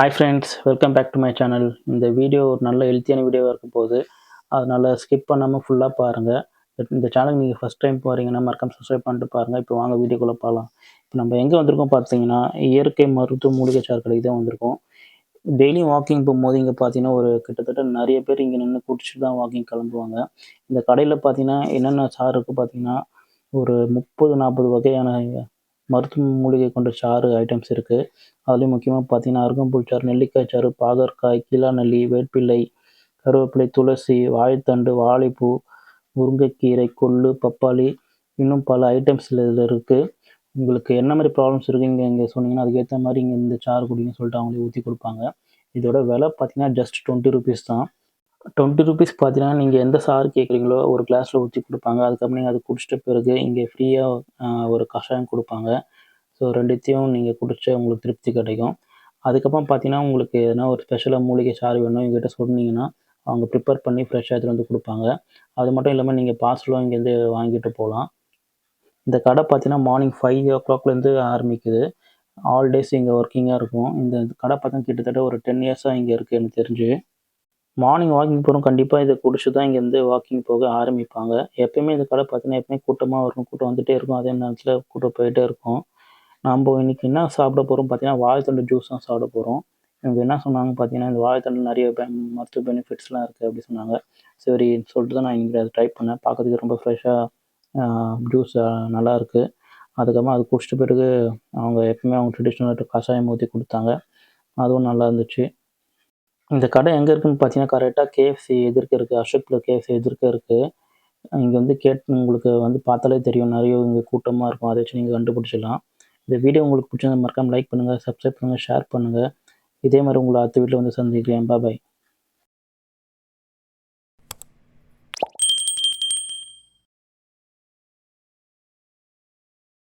Hi friends welcome back to my channel இந்த video ஒரு நல்ல ஹெல்த்தியான வீடியோவாக இருக்கும் போகுது. அதனால் ஸ்கிப் பண்ணாமல் ஃபுல்லாக பாருங்கள் இந்த சேனல் நீங்கள் ஃபஸ்ட் டைம் போகிறீங்கன்னா மறக்காம சப்ஸ்கிரைப் பண்ணிட்டு பாருங்கள் இப்போ வாங்க வீடியோக்குள்ளே பார்க்கலாம் இப்போ நம்ம எங்கே வந்திருக்கோம் பார்த்தீங்கன்னா இயற்கை மருத்துவ மூலிகை சார் கடைக்கு தான் வந்திருக்கோம். டெய்லியும் வாக்கிங் போகும்போது இங்கே பார்த்தீங்கன்னா ஒரு கிட்டத்தட்ட நிறைய பேர் இங்கே நின்று குடிச்சிட்டு தான் வாக்கிங் கிளம்புவாங்க. இந்த கடையில் பார்த்தீங்கன்னா என்னென்ன சார் இருக்குது பார்த்தீங்கன்னா ஒரு முப்பது நாற்பது வகையான மருத்துவ மூலிகை கொண்ட சாறு ஐட்டம்ஸ் இருக்குது அதுலேயும் முக்கியமாக பார்த்தீங்கன்னா அருகம்புல் சாறு நெல்லிக்காய் சாறு பாகற்காய் கீழாநெல்லி வேப்பிலை கருவேப்பிலை துளசி வாழைத்தண்டு வாழைப்பூ முருங்கைக்கீரை கொள்ளு பப்பாளி இன்னும் பல ஐட்டம்ஸ் இதில் இருக்குது உங்களுக்கு என்ன மாதிரி ப்ராப்ளம்ஸ் இருக்குது இங்கே இங்கே சொன்னீங்கன்னா அதுக்கேற்ற மாதிரி இங்கே இந்த சாறு குடிங்கன்னு சொல்லிட்டு அவங்களே ஊற்றி கொடுப்பாங்க. இதோட விலை பார்த்தீங்கன்னா ஜஸ்ட் டுவெண்ட்டி ருபீஸ் தான். டுவெண்ட்டி ருபீஸ் பார்த்தீங்கன்னா நீங்கள் எந்த சாறு கேட்குறீங்களோ ஒரு கிளாஸில் ஊற்றி கொடுப்பாங்க. அதுக்கப்புறம் நீங்கள் அது குடிச்சிட்ட பிறகு இங்கே ஃப்ரீயாக ஒரு கஷாயம் கொடுப்பாங்க. ஸோ ரெண்டுத்தையும் நீங்கள் குடிச்சா உங்களுக்கு திருப்தி கிடைக்கும். அதுக்கப்புறம் பார்த்தீங்கன்னா உங்களுக்கு எதனா ஒரு ஸ்பெஷலாக மூலிகை சாறு வேணும் எங்ககிட்ட சொன்னீங்கன்னா அவங்க ப்ரிப்பேர் பண்ணி ஃப்ரெஷ்ஷாக எடுத்துகிட்டு வந்து கொடுப்பாங்க. அது மட்டும் இல்லாமல் நீங்கள் பார்சலும் இங்கேருந்து வாங்கிட்டு போகலாம். இந்த கடை பார்த்தீங்கன்னா மார்னிங் ஃபைவ் ஓ கிளாக்லேருந்து ஆரம்பிக்குது. ஆல் டேஸ் இங்கே ஒர்க்கிங்காக இருக்கும். இந்த கடை பார்த்தீங்கன்னா கிட்டத்தட்ட ஒரு டென் இயர்ஸாக இங்கே இருக்குது எனக்கு தெரிஞ்சு. மார்னிங் வாக்கிங் போகிறோம் கண்டிப்பாக இதை குடிச்சு தான் இங்கேருந்து வாக்கிங் போக ஆரம்பிப்பாங்க. எப்பயுமே இந்த கடை பார்த்தீங்கன்னா எப்பயுமே கூட்டமாக இருக்கும் கூட்டம் வந்துகிட்டே இருக்கும். அதே நேரத்தில் கூட்டம் போயிட்டே இருக்கும். நம்ம இன்னைக்கு என்ன சாப்பிட போகிறோம் பார்த்தீங்கன்னா வாழைத்தண்டு ஜூஸ் தான் சாப்பிட போகிறோம் இவங்க என்ன சொன்னாங்க பார்த்தீங்கன்னா இந்த வாழைத்தண்டு நிறைய பெ- மருத்துவ பெனிஃபிட்ஸ்லாம் இருக்குது அப்படி சொன்னாங்க. சரி சொல்லிட்டு தான் நான் இங்கே அதை ட்ரை பண்ணேன். பார்க்கறதுக்கு ரொம்ப ஃப்ரெஷ்ஷாக ஜூஸ் நல்லாயிருக்கு அதுக்கப்புறமா அது குடிச்சிட்டு பிறகு அவங்க எப்பவுமே அவங்க ட்ரெடிஷ்னல் கஷாயம் ஊற்றி கொடுத்தாங்க. அதுவும் நல்லா இருந்துச்சு. இந்த கடை எங்கே இருக்குன்னு பார்த்தீங்கன்னா கரெக்டாக கேஎஃப்சி எதிர்க்க இருக்குது அசோக்கில் கேஎஃப்சி எதிர்க்க இருக்குது இங்கே வந்து கேட் உங்களுக்கு வந்து பார்த்தாலே தெரியும். நிறைய இங்கே கூட்டமாக இருக்கும். அதை வச்சு நீங்கள் கண்டுபிடிச்சிடலாம். இந்த வீடியோ உங்களுக்கு பிடிச்சிருந்தா மறக்காமல் லைக் பண்ணுங்கள் சப்ஸ்கிரைப் பண்ணுங்கள் ஷேர் பண்ணுங்கள் இதே மாதிரி உங்களை அடுத்த வீட்டில் வந்து சந்திக்கிறேன். பாய்